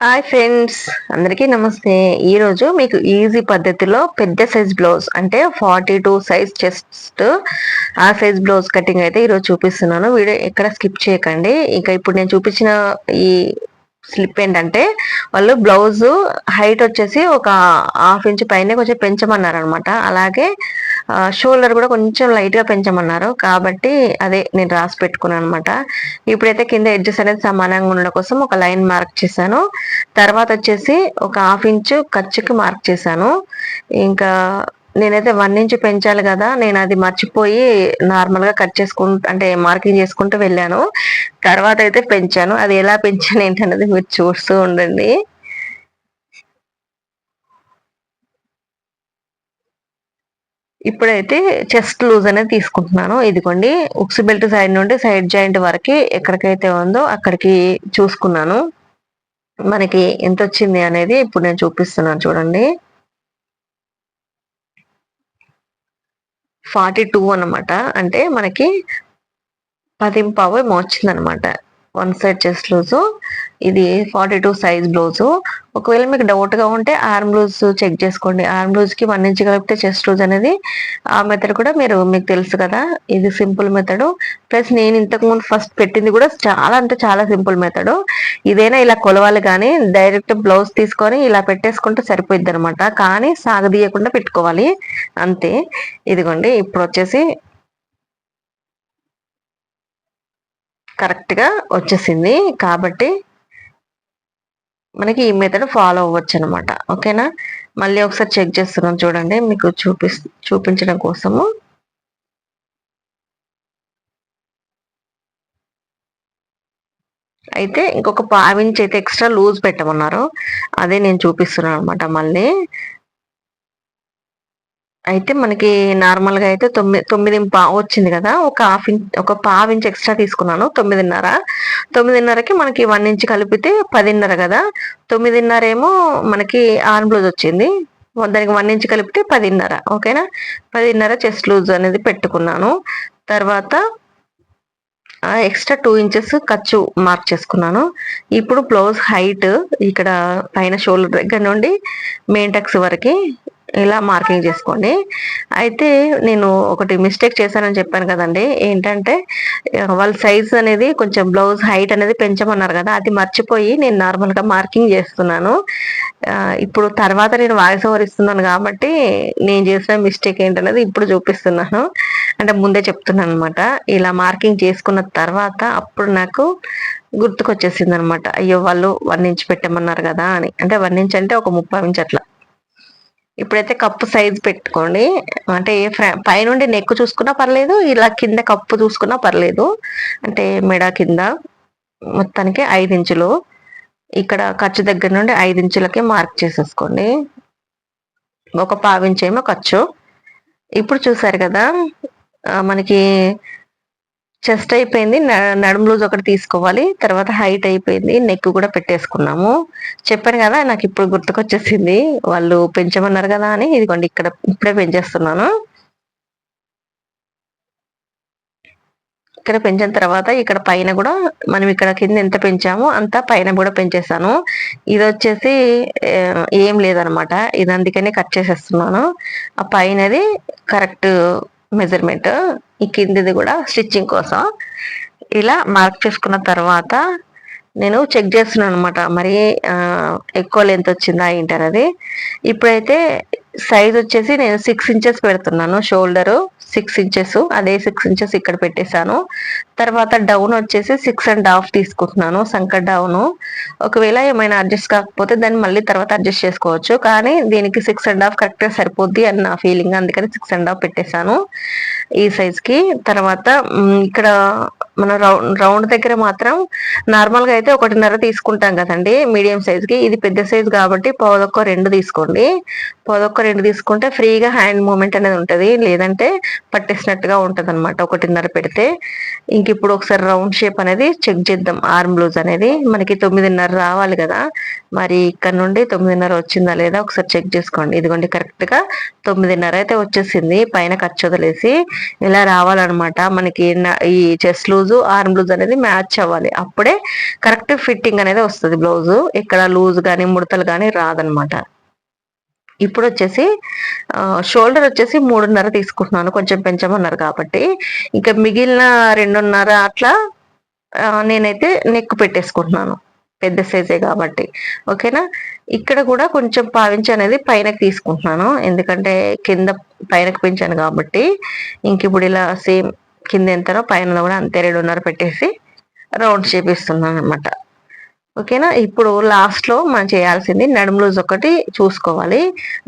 Hi friends అందరికీ నమస్తే. ఈరోజు మీకు ఈజీ పద్ధతిలో పెద్ద సైజ్ బ్లౌజ్ అంటే ఫార్టీ టూ సైజ్ చెస్ట్ ఆ సైజ్ బ్లౌజ్ కటింగ్ అయితే ఈరోజు చూపిస్తున్నాను. వీడియో ఎక్కడ స్కిప్ చేయకండి. ఇంకా ఇప్పుడు నేను చూపించిన ఈ స్లిప్ ఏంటంటే వాళ్ళు బ్లౌజ్ హైట్ వచ్చేసి ఒక హాఫ్ ఇంచ్ పైన కొంచెం పెంచమన్నారు అనమాట అలాగే షోల్డర్ కూడా కొంచెం లైట్గా పెంచమన్నారు. కాబట్టి అదే నేను రాసి పెట్టుకున్నాను అనమాట ఇప్పుడైతే కింద ఎడ్జెస్ అనేది సమానంగా ఉండడం కోసం ఒక లైన్ మార్క్ చేశాను. తర్వాత వచ్చేసి ఒక హాఫ్ ఇంచు ఖర్చుకి మార్క్ చేశాను. ఇంకా నేనైతే వన్ ఇంచ్ పెంచాలి కదా నేను అది మర్చిపోయి నార్మల్గా కట్ చేసుకుంటూ అంటే మార్కింగ్ చేసుకుంటూ వెళ్ళాను. తర్వాత అయితే పెంచాను. అది ఎలా పెంచాను ఏంటన్నది మీరు చూస్తూ ఉండండి. ఇప్పుడైతే చెస్ట్ లూజ్ అనేది తీసుకుంటున్నాను. ఇదిగోండి ఉక్స్ బెల్ట్ సైడ్ నుండి సైడ్ జాయింట్ వరకు ఎక్కడికైతే ఉందో అక్కడికి చూసుకున్నాను. మనకి ఎంత వచ్చింది అనేది ఇప్పుడు నేను చూపిస్తున్నాను చూడండి. ఫార్టీ టూ అనమాట అంటే మనకి పదింపావు ఏమో వచ్చిందనమాట వన్ సైడ్ చెస్ట్ లూజు. ఇది ఫార్టీ టూ సైజ్ బ్లౌజు ఒకవేళ మీకు డౌట్గా ఉంటే ఆర్మ్ లూజ్ చెక్ చేసుకోండి. ఆర్మ్ లూజ్కి వన్ ఇంచ్ కలిపితే చెస్ట్ లూజ్ అనేది ఆ మెథడ్ కూడా మీరు మీకు తెలుసు కదా. ఇది సింపుల్ మెథడ్ ప్లస్ నేను ఇంతకు ముందు ఫస్ట్ పెట్టింది కూడా చాలా అంటే చాలా సింపుల్ మెథడ్ ఇదైనా ఇలా కొలవాలి కానీ డైరెక్ట్ బ్లౌజ్ తీసుకొని ఇలా పెట్టేసుకుంటే సరిపోద్ది అనమాట కానీ సాగదీయకుండా పెట్టుకోవాలి. అంతే. ఇదిగోండి ఇప్పుడు వచ్చేసి కరెక్ట్గా వచ్చేసింది. కాబట్టి మనకి ఈ మెథడ్ ఫాలో అవ్వచ్చు అనమాట ఓకేనా? మళ్ళీ ఒకసారి చెక్ చేస్తున్నాం చూడండి. మీకు చూపి చూపించడం కోసము. అయితే ఇంకొక పావించి అయితే ఎక్స్ట్రా లూజ్ పెట్టమన్నారు. అదే నేను చూపిస్తున్నాను అనమాట మళ్ళీ. అయితే మనకి నార్మల్గా అయితే తొమ్మిది తొమ్మిది పా వచ్చింది కదా ఒక హాఫ్ ఇంచ్ ఒక పావు ఇంచ్ ఎక్స్ట్రా తీసుకున్నాను తొమ్మిదిన్నర. తొమ్మిదిన్నరకి మనకి వన్ ఇంచ్ కలిపితే పదిన్నర కదా తొమ్మిదిన్నర ఏమో మనకి ఆర్మ్ బ్లౌజ్ వచ్చింది. దానికి వన్ ఇంచ్ కలిపితే పదిన్నర ఓకేనా పదిన్నర చెస్ట్ లూజ్ అనేది పెట్టుకున్నాను. తర్వాత ఎక్స్ట్రా టూ ఇంచెస్ ఖర్చు మార్క్ చేసుకున్నాను. ఇప్పుడు బ్లౌజ్ హైట్ ఇక్కడ పైన షోల్డర్ దగ్గర నుండి మెయిన్ టక్స్ వరకు ఇలా మార్కింగ్ చేసుకోండి. అయితే నేను ఒకటి మిస్టేక్ చేశానని చెప్పాను కదండి. ఏంటంటే వాళ్ళ సైజ్ అనేది కొంచెం బ్లౌజ్ హైట్ అనేది పెంచమన్నారు కదా అది మర్చిపోయి నేను నార్మల్గా మార్కింగ్ చేస్తున్నాను. ఇప్పుడు తర్వాత నేను వాయిస్ ఓవర్ ఇస్తున్నాను కాబట్టి నేను చేసిన మిస్టేక్ ఏంటనేది ఇప్పుడు చూపిస్తున్నాను. అంటే ముందే చెప్తున్నాను అనమాట ఇలా మార్కింగ్ చేసుకున్న తర్వాత అప్పుడు నాకు గుర్తుకొచ్చేసింది అనమాట అయ్యో వాళ్ళు వన్ ఇంచ్ పెట్టమన్నారు కదా అని. అంటే వన్ ఇంచ్ అంటే ఒక ముప్పై ఇంచ్ అట్లా ఇప్పుడైతే కప్పు సైజ్ పెట్టుకోండి. అంటే పైనుండి నెక్ చూసుకున్నా పర్లేదు ఇలా కింద కప్పు చూసుకున్నా పర్లేదు. అంటే మెడ కింద మొత్తానికి ఐదు ఇంచులు. ఇక్కడ ఖర్చు దగ్గర నుండి ఐదు ఇంచులకి మార్క్ చేసేసుకోండి. ఒక పావించేమో ఖర్చు. ఇప్పుడు చూసారు కదా మనకి చెస్ట్ అయిపోయింది నడుము లూజ్ ఒకటి తీసుకోవాలి తర్వాత హైట్ అయిపోయింది నెక్ కూడా పెట్టేసుకున్నాము. చెప్పాను కదా నాకు ఇప్పుడు గుర్తుకొచ్చేసింది వాళ్ళు పెంచమన్నారు కదా అని ఇదిగోండి ఇక్కడ ఇప్పుడే పెంచేస్తున్నాను. ఇక్కడ పెంచిన తర్వాత ఇక్కడ పైన కూడా మనం ఇక్కడ కింద ఎంత పెంచామో అంత పైన కూడా పెంచేసాను. ఇది వచ్చేసి ఏం లేదనమాట. ఇది అందుకనే కట్ చేసేస్తున్నాను. ఆ పైనది కరెక్ట్ మెజర్మెంట్. ఈ కిందిది కూడా స్టిచ్చింగ్ కోసం. ఇలా మార్క్ చేసుకున్న తర్వాత నేను చెక్ చేస్తున్నాను అనమాట మరి ఎక్కువ లెంత్ వచ్చిందా ఏంటి అనేది. ఇప్పుడైతే సైజ్ వచ్చేసి నేను సిక్స్ ఇంచెస్ పెడుతున్నాను. షోల్డరు సిక్స్ ఇంచెస్ అదే సిక్స్ ఇంచెస్ ఇక్కడ పెట్టేశాను. తర్వాత డౌన్ వచ్చేసి సిక్స్ అండ్ హాఫ్ తీసుకుంటున్నాను. సంక డౌన్ ఒకవేళ ఏమైనా అడ్జస్ట్ కాకపోతే దాన్ని మళ్ళీ తర్వాత అడ్జస్ట్ చేసుకోవచ్చు. కానీ దీనికి సిక్స్ అండ్ హాఫ్ కరెక్ట్గా సరిపోద్ది అని నా ఫీలింగ్ అందుకని సిక్స్ అండ్ హాఫ్ పెట్టేశాను. ఈ సైజ్కి తర్వాత ఇక్కడ మన రౌండ్ రౌండ్ దగ్గర మాత్రం నార్మల్గా అయితే ఒకటిన్నర తీసుకుంటాం కదండి మీడియం సైజ్కి ఇది పెద్ద సైజ్ కాబట్టి పోదొక్క రెండు తీసుకోండి. పోదొక్క రెండు తీసుకుంటే ఫ్రీగా హ్యాండ్ మూమెంట్ అనేది ఉంటుంది. లేదంటే పట్టేసినట్టుగా ఉంటుంది అనమాట ఒకటిన్నర పెడితే. ఇంక ఇప్పుడు ఒకసారి రౌండ్ షేప్ అనేది చెక్ చేద్దాం. ఆర్మ్ బ్లూజ్ అనేది మనకి తొమ్మిదిన్నర రావాలి కదా. మరి ఇక్కడ నుండి తొమ్మిదిన్నర వచ్చిందా లేదా ఒకసారి చెక్ చేసుకోండి. ఇదిగోండి కరెక్ట్గా తొమ్మిదిన్నర అయితే వచ్చేసింది. పైన ఖర్చు వదిలేసి ఇలా రావాలన్నమాట. మనకి ఈ chest loose blouse arm blouse అనేది మ్యాచ్ అవ్వాలి. అప్పుడే కరెక్ట్ ఫిట్టింగ్ అనేది వస్తుంది బ్లౌజ్. ఇక్కడ లూజ్ కానీ ముడతలు కానీ రాదనమాట. ఇప్పుడు వచ్చేసి షోల్డర్ వచ్చేసి మూడున్నర తీసుకుంటున్నాను. కొంచెం పెంచమన్నారు కాబట్టి. ఇంకా మిగిలిన రెండున్నర అట్లా నేనైతే నెక్ పెట్టేసుకుంటున్నాను. పెద్ద సైజే కాబట్టి. ఓకేనా? ఇక్కడ కూడా కొంచెం పావించి అనేది పైనకి తీసుకుంటున్నాను. ఎందుకంటే కింద పైనకి పెంచాను కాబట్టి. ఇంక ఇప్పుడు ఇలా సేమ్ కింద ఎంతనో పైన కూడా అంతే రెండున్నర పెట్టేసి రౌండ్ షేప్ ఇస్తున్నాను అనమాట ఓకేనా ఇప్పుడు లాస్ట్లో మనం చేయాల్సింది నడుము లూజ్ ఒకటి చూసుకోవాలి.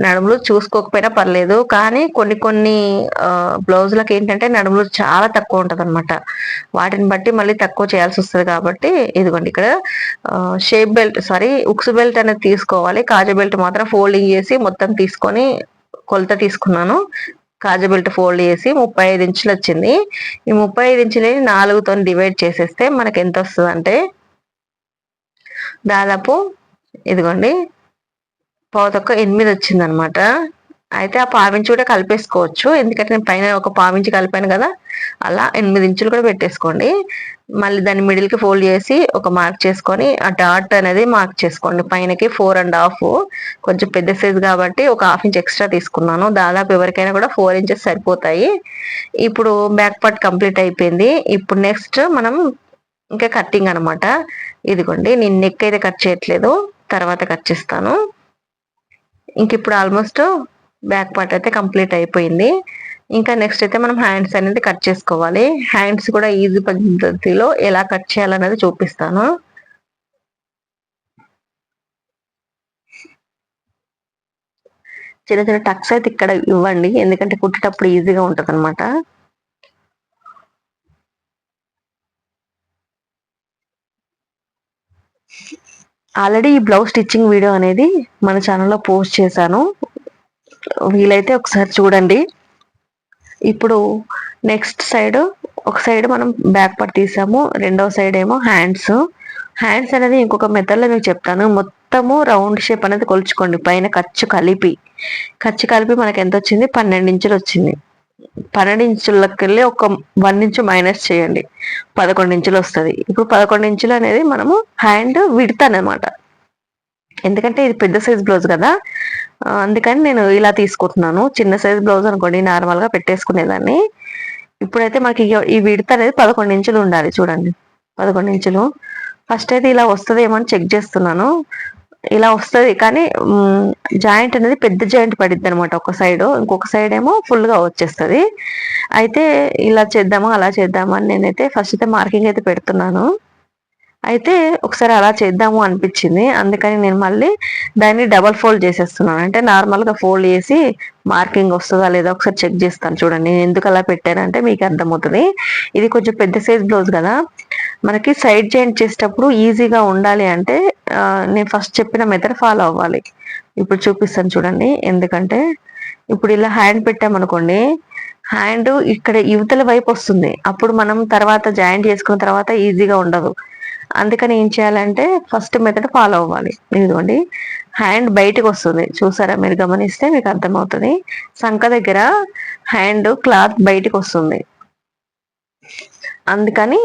నడుము లూజ్ చూసుకోకపోయినా పర్లేదు. కానీ కొన్ని కొన్ని బ్లౌజులకు ఏంటంటే నడుము లూజ్ చాలా తక్కువ ఉంటుంది అనమాట వాటిని బట్టి మళ్ళీ తక్కువ చేయాల్సి వస్తుంది కాబట్టి ఇదిగోండి ఇక్కడ shape belt sorry hooks belt అనేది తీసుకోవాలి. కాజా బెల్ట్ మాత్రం ఫోల్డింగ్ చేసి మొత్తం తీసుకొని కొలత తీసుకున్నాను. కాజు బెల్ట్ ఫోల్డ్ చేసి ముప్పై ఐదు ఇంచులు వచ్చింది. ఈ ముప్పై ఐదు ఇంచులని నాలుగుతో డివైడ్ చేసేస్తే మనకి ఎంత వస్తుంది అంటే దాదాపు ఇదిగోండి పావుతొక్క ఎనిమిది వచ్చింది అనమాట అయితే ఆ పావించి కూడా కలిపేసుకోవచ్చు. ఎందుకంటే నేను పైన ఒక పావించి కలిపాను కదా అలా ఎనిమిది ఇంచులు కూడా పెట్టేసుకోండి. మళ్ళీ దాన్ని మిడిల్కి ఫోల్డ్ చేసి ఒక మార్క్ చేసుకొని ఆ డాట్ అనేది మార్క్ చేసుకోండి. పైనకి ఫోర్ అండ్ హాఫ్ కొంచెం పెద్ద సైజ్ కాబట్టి ఒక హాఫ్ ఇంచ్ ఎక్స్ట్రా తీసుకున్నాను. దాదాపు ఎవరికైనా కూడా ఫోర్ ఇంచెస్ సరిపోతాయి. ఇప్పుడు బ్యాక్ పార్ట్ కంప్లీట్ అయిపోయింది. ఇప్పుడు నెక్స్ట్ మనం ఇంకా కట్టింగ్ అనమాట ఇదిగోండి నేను నెక్ అయితే కట్ చేయట్లేదు. తర్వాత కట్ చేస్తాను. ఇంక ఇప్పుడు ఆల్మోస్ట్ బ్యాక్ పార్ట్ అయితే కంప్లీట్ అయిపోయింది. ఇంకా నెక్స్ట్ అయితే మనం హ్యాండ్స్ అనేది కట్ చేసుకోవాలి. హ్యాండ్స్ కూడా ఈజీ పద్ధతిలో ఎలా కట్ చేయాలనేది చూపిస్తాను. చిన్న చిన్న టక్స్ అయితే ఇక్కడ ఇవ్వండి. ఎందుకంటే కుట్టేటప్పుడు ఈజీగా ఉంటుంది అనమాట ఆల్రెడీ ఈ బ్లౌజ్ స్టిచ్చింగ్ వీడియో అనేది మన ఛానల్లో పోస్ట్ చేశాను. వీలైతే ఒకసారి చూడండి. ఇప్పుడు నెక్స్ట్ సైడ్ ఒక సైడ్ మనం బ్యాక్ పార్ట్ తీసాము రెండవ సైడ్ ఏమో హ్యాండ్స్. హ్యాండ్స్ అనేది ఇంకొక మెథడ్లో మీకు చెప్తాను. మొత్తము రౌండ్ షేప్ అనేది కొలుచుకోండి పైన ఖర్చు కలిపి. ఖర్చు కలిపి మనకు ఎంత వచ్చింది? పన్నెండు ఇంచులు వచ్చింది. పన్నెండు ఇంచులకి వెళ్ళి ఒక వన్ ఇంచు మైనస్ చేయండి. పదకొండు ఇంచులు వస్తుంది. ఇప్పుడు పదకొండు ఇంచులు అనేది మనము హ్యాండ్ విడతానమాట ఎందుకంటే ఇది పెద్ద సైజ్ బ్లౌజ్ కదా. అందుకని నేను ఇలా తీసుకుంటున్నాను. చిన్న సైజ్ బ్లౌజ్ అనుకోండి నార్మల్గా పెట్టేసుకునేదాన్ని. ఇప్పుడైతే మనకి ఈ విడత అనేది పదకొండు ఇంచులు ఉండాలి చూడండి. పదకొండు ఇంచులు. ఫస్ట్ అయితే ఇలా వస్తుంది అని చెక్ చేస్తున్నాను. ఇలా వస్తుంది కానీ జాయింట్ అనేది పెద్ద జాయింట్ పడిద్ది అనమాట ఒక సైడ్ ఇంకొక సైడ్ ఏమో ఫుల్గా వచ్చేస్తుంది. అయితే ఇలా చేద్దామా అలా చేద్దామా అని నేనైతే ఫస్ట్ అయితే మార్కింగ్ అయితే పెడుతున్నాను. అయితే ఒకసారి అలా చేద్దాము అనిపించింది. అందుకని నేను మళ్ళీ దాన్ని డబల్ ఫోల్డ్ చేసేస్తున్నాను. అంటే నార్మల్గా ఫోల్డ్ చేసి మార్కింగ్ వస్తుందా లేదా ఒకసారి చెక్ చేస్తాను చూడండి. నేను ఎందుకు అలా పెట్టానంటే మీకు అర్థమవుతుంది. ఇది కొంచెం పెద్ద సైజ్ బ్లౌజ్ కదా. మనకి సైడ్ జాయింట్ చేసేటప్పుడు ఈజీగా ఉండాలి అంటే నేను ఫస్ట్ చెప్పిన మెథడ్ ఫాలో అవ్వాలి. ఇప్పుడు చూపిస్తాను చూడండి. ఎందుకంటే ఇప్పుడు ఇలా హ్యాండ్ పెట్టామనుకోండి హ్యాండ్ ఇక్కడ యువతల వైపు వస్తుంది. అప్పుడు మనం తర్వాత జాయింట్ చేసుకున్న తర్వాత ఈజీగా ఉండదు. అందుకని ఏం చేయాలంటే ఫస్ట్ మెథడ్ ఫాలో అవ్వాలి. ఇదిగోండి. హ్యాండ్ బయటకు వస్తుంది. చూసారా? మీరు గమనిస్తే మీకు అర్థమవుతుంది. సంఖ దగ్గర హ్యాండ్ క్లాత్ బయటకు వస్తుంది. అందుకని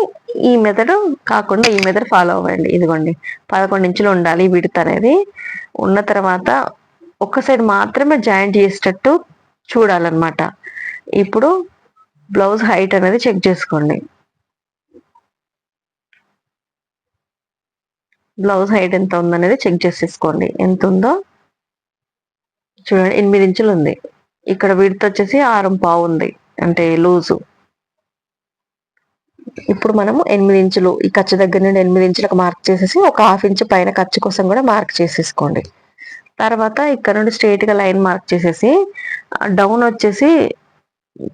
ఈ మెథడ్ కాకుండా ఈ మెథడ్ ఫాలో అవ్వండి. ఇదిగోండి. పదకొండు ఇంచులు ఉండాలి విడత అనేది. ఉన్న తర్వాత ఒక సైడ్ మాత్రమే జాయింట్ చేసేటట్టు చూడాలన్నమాట. ఇప్పుడు బ్లౌజ్ హైట్ అనేది చెక్ చేసుకోండి. బ్లౌజ్ హైట్ ఎంత ఉందనేది చెక్ చేసేసుకోండి ఎంత ఉందో చూడండి ఎనిమిది ఇంచులు ఉంది. ఇక్కడ విడత వచ్చేసి ఆరం పావు ఉంది. అంటే లూజు. ఇప్పుడు మనము ఎనిమిది ఇంచులు ఈ ఖర్చు దగ్గర నుండి ఎనిమిది ఇంచులకు మార్క్ చేసేసి ఒక హాఫ్ ఇంచు పైన ఖర్చు కోసం కూడా మార్క్ చేసేసుకోండి తర్వాత ఇక్కడ నుండి స్ట్రైట్గా లైన్ మార్క్ చేసేసి డౌన్ వచ్చేసి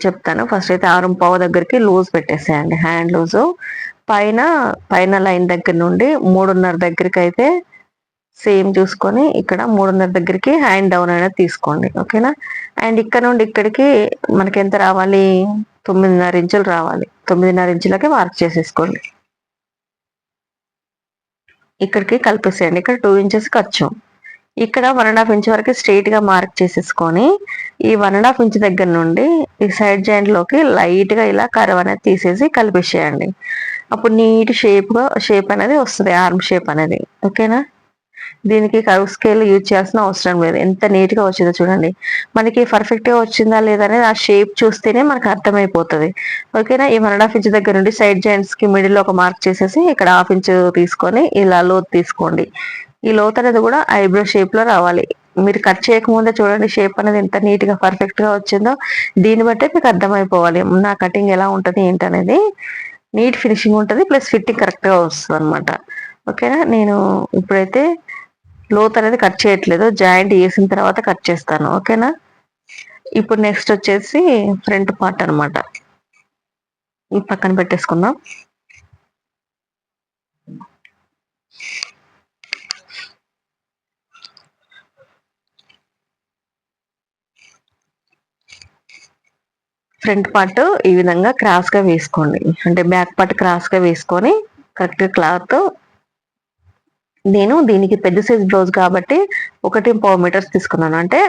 చెప్తాను. ఫస్ట్ అయితే ఆరు పావు దగ్గరికి లూజ్ పెట్టేసేయండి. Hand loose. పైన పైన లైన్ దగ్గర నుండి మూడున్నర దగ్గరికి అయితే సేమ్ చూసుకొని ఇక్కడ మూడున్నర దగ్గరికి హ్యాండ్ డౌన్ అనేది తీసుకోండి ఓకేనా? అండ్ ఇక్కడ నుండి ఇక్కడికి మనకి ఎంత రావాలి? తొమ్మిదిన్నర ఇంచులు రావాలి. తొమ్మిదిన్నర ఇంచులకి మార్క్ చేసేసుకోండి. ఇక్కడికి కలిపేసేయండి. ఇక్కడ టూ ఇంచెస్ ఖర్చు. ఇక్కడ వన్ అండ్ హాఫ్ ఇంచ్ వరకు స్ట్రైట్గా మార్క్ చేసేసుకొని ఈ వన్ అండ్ హాఫ్ ఇంచ్ దగ్గర నుండి ఈ సైడ్ జాయింట్లోకి లైట్గా ఇలా కర్వ్ అనేది తీసేసి కలిపేసేయండి. అప్పుడు నీట్ షేప్గా షేప్ అనేది వస్తుంది ఆర్మ్ షేప్ అనేది. ఓకేనా దీనికి కర్వ్ స్కేల్ యూజ్ చేయాల్సిన అవసరం లేదు. ఎంత నీట్గా వచ్చిందో చూడండి. మనకి పర్ఫెక్ట్గా వచ్చిందా లేదా అనేది ఆ షేప్ చూస్తేనే మనకు అర్థమైపోతుంది. ఓకేనా ఈ వన్ అండ్ హాఫ్ ఇంచ్ దగ్గర నుండి సైడ్ జాయింట్స్కి మిడిల్లో మిడిల్ ఒక మార్క్ చేసేసి ఇక్కడ హాఫ్ ఇంచ్ తీసుకొని ఇలా లోత్ తీసుకోండి. ఈ లోత్ అనేది కూడా ఐబ్రో షేప్లో రావాలి. మీరు కట్ చేయకముందే చూడండి షేప్ అనేది ఎంత నీట్గా పర్ఫెక్ట్గా వచ్చిందో. దీన్ని బట్టే మీకు అర్థమైపోవాలి. నా కటింగ్ ఎలా ఉంటుంది ఏంటనేది. నీట్ ఫినిషింగ్ ఉంటుంది ప్లస్ ఫిట్టింగ్ కరెక్ట్గా వస్తుంది అనమాట ఓకేనా? నేను ఇప్పుడైతే లోత్ అనేది కట్ చేయట్లేదు జాయింట్ వేసిన తర్వాత కట్ చేస్తాను. ఓకేనా? ఇప్పుడు నెక్స్ట్ వచ్చేసి ఫ్రంట్ పార్ట్ అనమాట ఈ పక్కన పెట్టేసుకుందాం. ఫ్రంట్ పార్ట్ ఈ విధంగా క్రాస్గా వేసుకోండి. అంటే బ్యాక్ పార్ట్ క్రాస్గా వేసుకొని కరెక్ట్ క్లాత్ నేను దీనికి పెద్ద సైజ్ బ్లౌజ్ కాబట్టి ఒకటి పావు మీటర్స్ తీసుకున్నాను. అంటే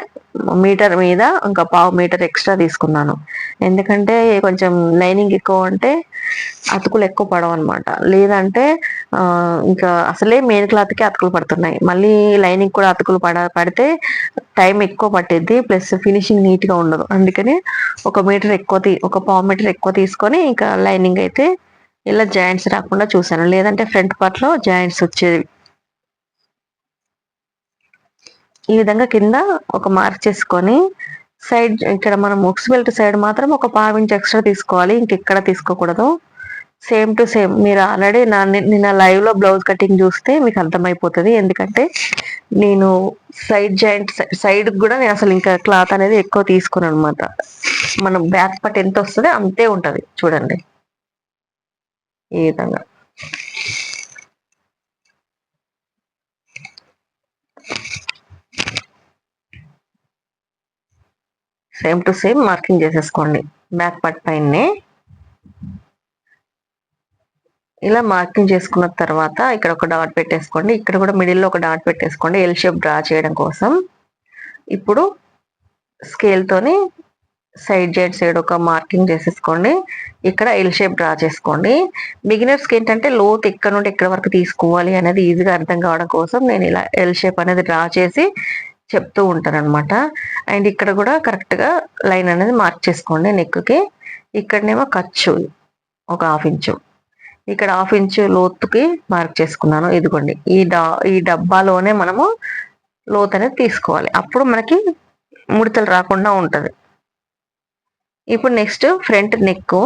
మీటర్ మీద ఇంకా పావు మీటర్ ఎక్స్ట్రా తీసుకున్నాను. ఎందుకంటే కొంచెం లైనింగ్ ఎక్కువ అంటే అతుకులు ఎక్కువ పడవు అనమాట లేదంటే ఇంకా అసలే మెయిన్ క్లాత్కి అతుకులు పడుతున్నాయి. మళ్ళీ లైనింగ్ కూడా అతుకులు పడ పడితే టైం ఎక్కువ పట్టిద్ది ప్లస్ ఫినిషింగ్ నీట్గా ఉండదు. అందుకని ఒక మీటర్ ఎక్కువ ఒక పావు మీటర్ ఎక్కువ తీసుకొని ఇంకా లైనింగ్ అయితే ఇలా జాయింట్స్ రాకుండా చూసాను లేదంటే ఫ్రంట్ పార్ట్లో జాయింట్స్ వచ్చేవి. ఈ విధంగా కింద ఒక మార్క్ చేసుకొని సైడ్ ఇక్కడ మనం ముక్స్ బెల్ట్ సైడ్ మాత్రం ఒక పావు ఇంచ్ ఎక్స్ట్రా తీసుకోవాలి. ఇంకెక్కడ తీసుకోకూడదు. సేమ్ టు సేమ్ మీరు ఆల్రెడీ నా నిన్న లైవ్లో బ్లౌజ్ కటింగ్ చూస్తే మీకు అర్థమైపోతుంది. ఎందుకంటే నేను సైడ్ జాయింట్ సైడ్ కూడా నేను అసలు ఇంకా క్లాత్ అనేది ఎక్కువ తీసుకున్నాను అనమాట మనం బ్యాక్ పట్ ఎంత వస్తుంది అంతే ఉంటది. చూడండి. ఈ విధంగా. సేమ్ టు సేమ్ మార్కింగ్ చేసేసుకోండి. బ్యాక్ పట్ పైనే. ఇలా మార్కింగ్ చేసుకున్న తర్వాత ఇక్కడ ఒక డాట్ పెట్టేసుకోండి. ఇక్కడ కూడా మిడిల్లో ఒక డాట్ పెట్టేసుకోండి. ఎల్ షేప్ డ్రా చేయడం కోసం. ఇప్పుడు స్కేల్తోని సైడ్ జైడ్ సైడ్ ఒక మార్కింగ్ చేసేసుకోండి. ఇక్కడ ఎల్ షేప్ డ్రా చేసుకోండి. బిగినర్స్కి ఏంటంటే లోత్ ఎక్కడ నుండి ఎక్కడ వరకు తీసుకోవాలి అనేది ఈజీగా అర్థం కావడం కోసం నేను ఇలా ఎల్ షేప్ అనేది డ్రా చేసి చెప్తూ ఉంటాను అనమాట అండ్ ఇక్కడ కూడా కరెక్ట్గా లైన్ అనేది మార్క్ చేసుకోండి నెక్కి ఇక్కడనేమో ఖర్చు ఒక హాఫ్ ఇంచు ఇక్కడ హాఫ్ ఇంచు లోతుకి మార్క్ చేసుకున్నాను. ఇదిగోండి ఈ డా ఈ డబ్బాలోనే మనము లోత్ అనేది తీసుకోవాలి. అప్పుడు మనకి ముడతలు రాకుండా ఉంటుంది. ఇప్పుడు next front neck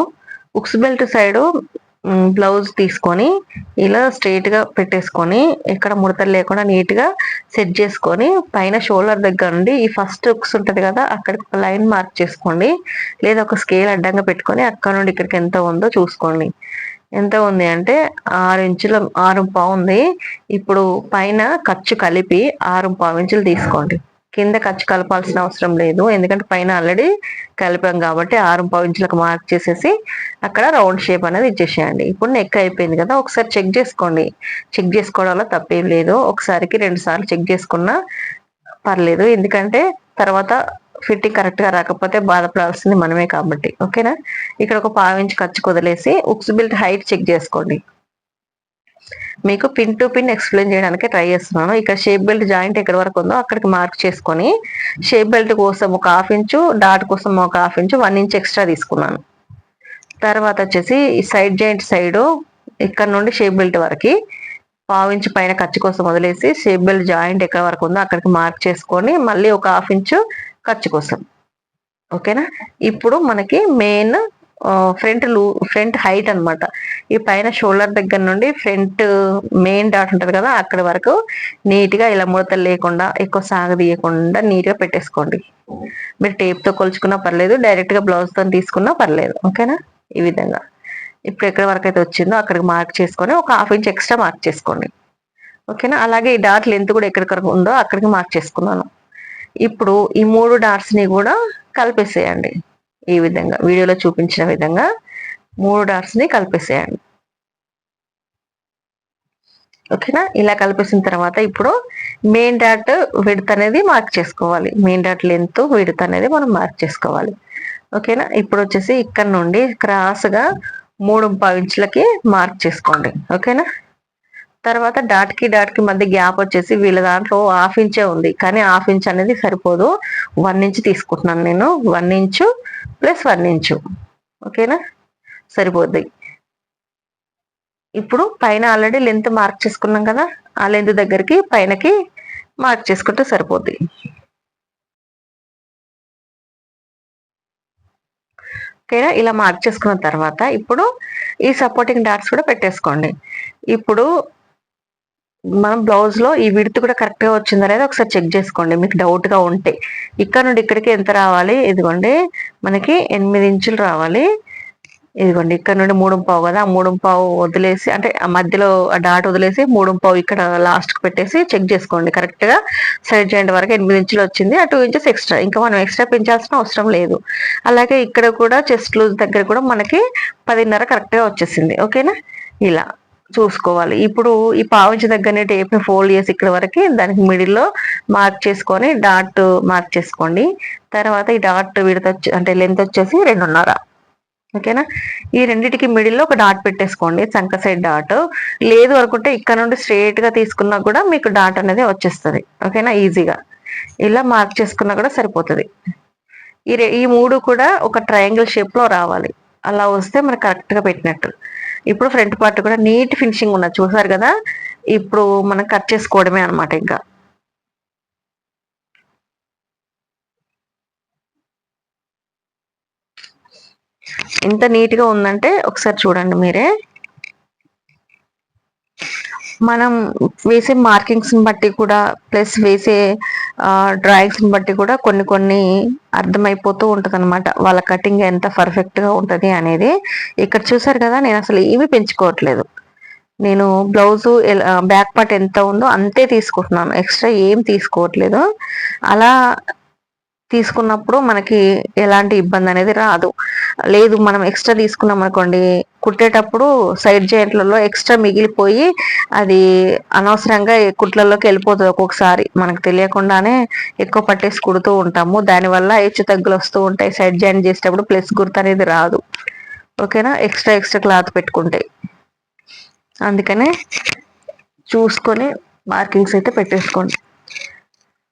hooks belt side blouse తీసుకొని ఇలా స్ట్రైట్గా పెట్టేసుకొని ఎక్కడ ముడతలు లేకుండా నీట్గా సెట్ చేసుకొని పైన షోల్డర్ దగ్గర నుండి ఈ ఫస్ట్ ఉక్స్ ఉంటుంది కదా అక్కడికి ఒక లైన్ మార్క్ చేసుకోండి. లేదా ఒక స్కేల్ అడ్డంగా పెట్టుకొని అక్కడ నుండి ఇక్కడికి ఎంత ఉందో చూసుకోండి. ఎంత ఉంది అంటే ఆరు ఇంచుల ఆరు ఉంది. ఇప్పుడు పైన ఖర్చు కలిపి ఆరు పావు ఇంచులు తీసుకోండి. కింద ఖర్చు కలపాల్సిన అవసరం లేదు. ఎందుకంటే పైన ఆల్రెడీ కలిపాం కాబట్టి ఆరు పావు ఇంచులకు మార్క్ చేసేసి అక్కడ రౌండ్ షేప్ అనేది ఇచ్చేసేయండి. ఇప్పుడు నెక్ అయిపోయింది కదా ఒకసారి చెక్ చేసుకోండి. చెక్ చేసుకోవడం వల్ల తప్పేం లేదు. ఒకసారికి రెండు సార్లు చెక్ చేసుకున్నా పర్లేదు. ఎందుకంటే తర్వాత ఫిట్టింగ్ కరెక్ట్గా రాకపోతే బాధపడాల్సింది మనమే కాబట్టి. ఓకేనా? ఇక్కడ ఒక పావు ఇంచు ఖర్చు కుదిలేసి ఉక్స్ బిల్ట్ హైట్ చెక్ చేసుకోండి. మీకు పిన్ టు పిన్ ఎక్స్ప్లెయిన్ చేయడానికి ట్రై చేస్తున్నాను. ఇక్కడ షేప్ బెల్ట్ జాయింట్ ఎక్కడి వరకు ఉందో అక్కడికి మార్క్ చేసుకొని షేప్ బెల్ట్ కోసం ఒక హాఫ్ ఇంచు డాట్ కోసం ఒక half inch one inch extra తీసుకున్నాను. తర్వాత వచ్చేసి ఈ సైడ్ జాయింట్ సైడ్ ఇక్కడ నుండి షేప్ బెల్ట్ వరకు పావు ఇంచు పైన ఖర్చు కోసం వదిలేసి షేప్ బెల్ట్ జాయింట్ ఎక్కడ వరకు ఉందో అక్కడికి మార్క్ చేసుకొని మళ్ళీ ఒక హాఫ్ ఇంచు ఖర్చు కోసం. ఓకేనా? ఇప్పుడు మనకి మెయిన్ ఫ్రంట్ లూ ఫ్రంట్ హైట్ అనమాట ఈ పైన షోల్డర్ దగ్గర నుండి ఫ్రంట్ మెయిన్ డాట్ ఉంటుంది కదా అక్కడి వరకు నీట్గా ఇలా ముడతలు లేకుండా ఎక్కువ సాగదీయకుండా నీట్గా పెట్టేసుకోండి. మీరు టేప్తో కొలుచుకున్నా పర్లేదు డైరెక్ట్గా బ్లౌజ్తో తీసుకున్నా పర్లేదు. ఓకేనా? ఈ విధంగా. ఇప్పుడు ఎక్కడి వరకు అయితే వచ్చిందో అక్కడికి మార్క్ చేసుకొని ఒక హాఫ్ ఇంచ్ ఎక్స్ట్రా మార్క్ చేసుకోండి. ఓకేనా? అలాగే ఈ డాట్ లెంత్ కూడా ఎక్కడికరకు ఉందో అక్కడికి మార్క్ చేసుకున్నాను. ఇప్పుడు ఈ మూడు డాట్స్ని కూడా కలిపేసేయండి. ఈ విధంగా వీడియోలో చూపించిన విధంగా మూడు డాట్స్ని కలిపేసేయండి. ఓకేనా? ఇలా కలిపేసిన తర్వాత ఇప్పుడు మెయిన్ డాట్ విడత్ అనేది మార్క్ చేసుకోవాలి. మెయిన్ డాట్ లెంత్ విడత్ అనేది మనం మార్క్ చేసుకోవాలి. ఓకేనా? ఇప్పుడు వచ్చేసి ఇక్కడ నుండి క్రాస్గా మూడు పావు ఇంచులకి మార్క్ చేసుకోండి. ఓకేనా? తర్వాత డాట్కి డాట్కి మధ్య గ్యాప్ వచ్చేసి వీళ్ళ దాంట్లో హాఫ్ ఇంచే ఉంది. కానీ హాఫ్ ఇంచ్ అనేది సరిపోదు. వన్ ఇంచ్ తీసుకుంటున్నాను నేను. One inch plus one inch. ఓకేనా? సరిపోద్ది. ఇప్పుడు పైన ఆల్రెడీ లెంత్ మార్క్ చేసుకున్నాం కదా. ఆ లెంత్ దగ్గరికి పైనకి మార్క్ చేసుకుంటే సరిపోద్ది. ఓకేనా? ఇలా మార్క్ చేసుకున్న తర్వాత ఇప్పుడు ఈ సపోర్టింగ్ డాట్స్ కూడా పెట్టేసుకోండి. ఇప్పుడు మనం బ్లౌజ్లో ఈ విడత్ కూడా కరెక్ట్గా వచ్చింది లేదా ఒకసారి చెక్ చేసుకోండి. మీకు డౌట్గా ఉంటే. ఇక్కడ నుండి ఇక్కడికి ఎంత రావాలి? ఇదిగోండి. మనకి ఎనిమిది ఇంచులు రావాలి. ఇదిగోండి. ఇక్కడ నుండి మూడు పావు కదా? ఆ మూడు పావు వదిలేసి అంటే ఆ మధ్యలో డాట్ వదిలేసి మూడు పావు ఇక్కడ లాస్ట్కు పెట్టేసి చెక్ చేసుకోండి. కరెక్ట్గా సైడ్ జాయింట్ వరకు ఎనిమిది ఇంచులు వచ్చింది. ఆ టూ ఇంచెస్ ఎక్స్ట్రా ఇంకా మనం ఎక్స్ట్రా పెంచాల్సిన అవసరం లేదు. అలాగే ఇక్కడ కూడా చెస్ట్ లూజ్ దగ్గర కూడా మనకి పదిన్నర కరెక్ట్గా వచ్చేసింది. ఓకేనా ఇలా. చూసుకోవాలి. ఇప్పుడు ఈ పావుంచి దగ్గరనే టేప్ని ఫోల్డ్ చేసి ఇక్కడ వరకు దానికి మిడిల్లో మార్క్ చేసుకొని డాట్ మార్క్ చేసుకోండి. తర్వాత ఈ డాట్ విడత అంటే లెంత్ వచ్చేసి రెండున్నర. ఓకేనా ఈ రెండింటికి మిడిల్లో ఒక డాట్ పెట్టేసుకోండి చంక సైడ్ డాట్ లేదు అనుకుంటే ఇక్కడ నుండి స్ట్రేట్గా తీసుకున్నా కూడా మీకు డాట్ అనేది వచ్చేస్తుంది. ఓకేనా ఈజీగా ఇలా మార్క్ చేసుకున్నా కూడా సరిపోతుంది. ఈ ఈ మూడు కూడా ఒక ట్రయాంగిల్ షేప్లో రావాలి. అలా వస్తే మనకు కరెక్ట్గా పెట్టినట్టు. ఇప్పుడు ఫ్రంట్ పార్ట్ కూడా నీట్ ఫినిషింగ్ ఉన్నది చూసారు కదా? ఇప్పుడు మనం కట్ చేసుకోవడమే అనమాట ఇంకా. ఎంత నీట్గా ఉందంటే ఒకసారి చూడండి మీరే. మనం వేసే మార్కింగ్స్ బట్టి కూడా ప్లస్ వేసే డ్రాయింగ్స్ బట్టి కూడా కొన్ని కొన్ని అర్థమైపోతూ ఉంటుంది అనమాట వాళ్ళ కటింగ్ ఎంత పర్ఫెక్ట్గా అనేది. ఇక్కడ చూసారు కదా నేను అసలు ఏమీ పెంచుకోవట్లేదు. నేను బ్లౌజ్ బ్యాక్ పార్ట్ ఎంత ఉందో అంతే తీసుకుంటున్నాను. ఎక్స్ట్రా ఏం తీసుకోవట్లేదు. అలా తీసుకున్నప్పుడు మనకి ఎలాంటి ఇబ్బంది అనేది రాదు. లేదు మనం ఎక్స్ట్రా తీసుకున్నాం అనుకోండి కుట్టేటప్పుడు సైడ్ జాయింట్లలో ఎక్స్ట్రా మిగిలిపోయి అది అనవసరంగా కుట్లలోకి వెళ్ళిపోతుంది ఒక్కొక్కసారి. మనకు తెలియకుండానే ఎక్కువ పట్టేసి కుడుతూ ఉంటాము. దానివల్ల హెచ్చు తగ్గులు వస్తూ ఉంటాయి సైడ్ జాయింట్ చేసేటప్పుడు. ప్లస్ గుర్తు అనేది రాదు. ఓకేనా ఎక్స్ట్రా ఎక్స్ట్రా క్లాత్ పెట్టుకుంటే. అందుకనే చూసుకొని మార్కింగ్స్ అయితే పెట్టేసుకోండి.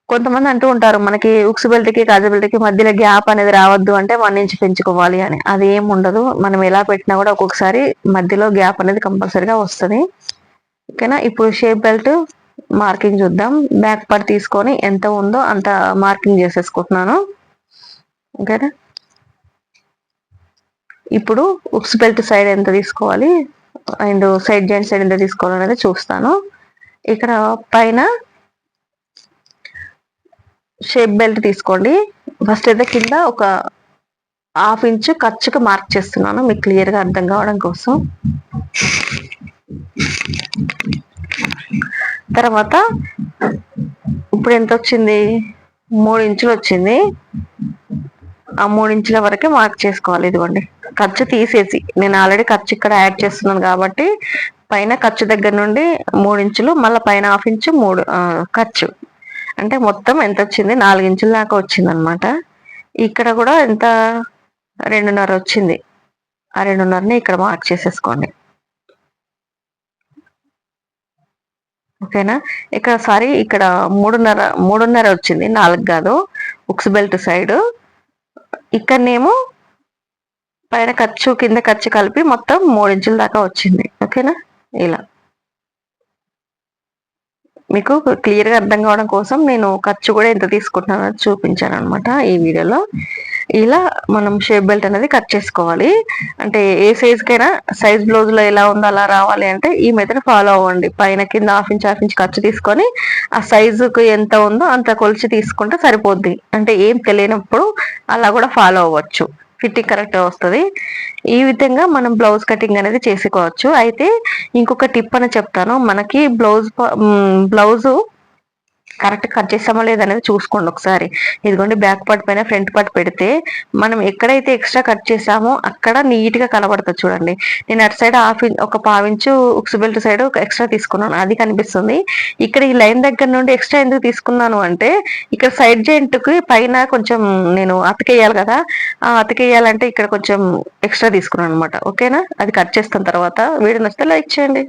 కొంతమంది అంటూ ఉంటారు మనకి ఉక్స్ బెల్ట్కి కాజు బెల్ట్కి మధ్యలో గ్యాప్ అనేది రావద్దు అంటే వన్ ఇంచ్ పెంచుకోవాలి అని. అది ఏం ఉండదు. మనం ఎలా పెట్టినా కూడా ఒక్కొక్కసారి మధ్యలో గ్యాప్ అనేది కంపల్సరిగా వస్తుంది. ఓకేనా? ఇప్పుడు షేప్ బెల్ట్ మార్కింగ్ చూద్దాం. బ్యాక్ పార్ట్ తీసుకొని ఎంత ఉందో అంత మార్కింగ్ చేసేసుకుంటున్నాను. ఓకేనా? ఇప్పుడు ఉక్స్ బెల్ట్ సైడ్ ఎంత తీసుకోవాలి? అండ్ సైడ్ జాయింట్ సైడ్ ఎంత తీసుకోవాలి అనేది చూస్తాను. ఇక్కడ పైన షేప్ బెల్ట్ తీసుకోండి. ఫస్ట్ అయితే కింద ఒక హాఫ్ ఇంచ్ ఖర్చుకు మార్క్ చేస్తున్నాను. మీకు క్లియర్గా అర్థం కావడం కోసం. తర్వాత ఇప్పుడు ఎంత వచ్చింది? మూడు ఇంచులు వచ్చింది. ఆ మూడు ఇంచుల వరకే మార్క్ చేసుకోవాలి. ఇదిగోండి. ఖర్చు తీసేసి. నేను ఆల్రెడీ ఖర్చు ఇక్కడ యాడ్ చేస్తున్నాను కాబట్టి పైన ఖర్చు దగ్గర నుండి మూడు ఇంచులు మళ్ళీ పైన హాఫ్ ఇంచు మూడు ఖర్చు. అంటే మొత్తం ఎంత వచ్చింది? నాలుగు ఇంచుల దాకా వచ్చింది అనమాట ఇక్కడ కూడా ఎంత? రెండున్నర వచ్చింది. ఆ రెండున్నరని ఇక్కడ మార్క్ చేసేసుకోండి. ఓకేనా? ఇక్కడ సారీ ఇక్కడ మూడున్నర మూడున్నర వచ్చింది. నాలుగు కాదు. ఉక్స్ బెల్ట్ సైడ్. ఇక్కడనేమో పైన ఖర్చు కింద ఖర్చు కలిపి మొత్తం మూడు ఇంచుల దాకా వచ్చింది. ఓకేనా? ఇలా. మీకు క్లియర్గా అర్థం కావడం కోసం నేను ఖర్చు కూడా ఎంత తీసుకుంటున్నానో చూపించాను అనమాట ఈ వీడియోలో. ఇలా మనం షేప్ బెల్ట్ అనేది కట్ చేసుకోవాలి. అంటే ఏ సైజ్కైనా సైజ్ బ్లౌజ్లో ఎలా ఉందో అలా రావాలి అంటే ఈ మెథడ్ ఫాలో అవ్వండి. పైన కింద హాఫ్ ఇంచ్ హాఫ్ ఇంచ్ ఖర్చు తీసుకొని ఆ సైజుకు ఎంత ఉందో అంత కొలిచి తీసుకుంటే సరిపోద్ది. అంటే ఏం తెలియనప్పుడు అలా కూడా ఫాలో అవ్వచ్చు. ఫిట్టింగ్ కరెక్ట్గా వస్తుంది. ఈ విధంగా మనం బ్లౌజ్ కటింగ్ అనేది చేసుకోవచ్చు. అయితే ఇంకొక టిప్ అని చెప్తాను. మనకి బ్లౌజ్ బ్లౌజు కరెక్ట్ కట్ చేస్తామో లేదనేది చూసుకోండి ఒకసారి. ఇదిగోండి బ్యాక్ పార్ట్ పైన ఫ్రంట్ పార్ట్ పెడితే మనం ఎక్కడైతే ఎక్స్ట్రా కట్ చేసామో అక్కడ నీట్గా కనబడుతుంది చూడండి. నేను అటు సైడ్ హాఫ్ ఇంచ్ ఒక పావించు ఉక్స్ బెల్ట్ సైడ్ ఒక ఎక్స్ట్రా తీసుకున్నాను. అది కనిపిస్తుంది. ఇక్కడ ఈ లైన్ దగ్గర నుండి ఎక్స్ట్రా ఎందుకు తీసుకున్నాను అంటే ఇక్కడ సైడ్ జాయింట్కి పైన కొంచెం నేను అతికేయాలి కదా ఆ అతికేయాలంటే ఇక్కడ కొంచెం ఎక్స్ట్రా తీసుకున్నాను అనమాట ఓకేనా? అది కట్ చేస్తాను తర్వాత వీడియో నచ్చితే లైక్ చేయండి.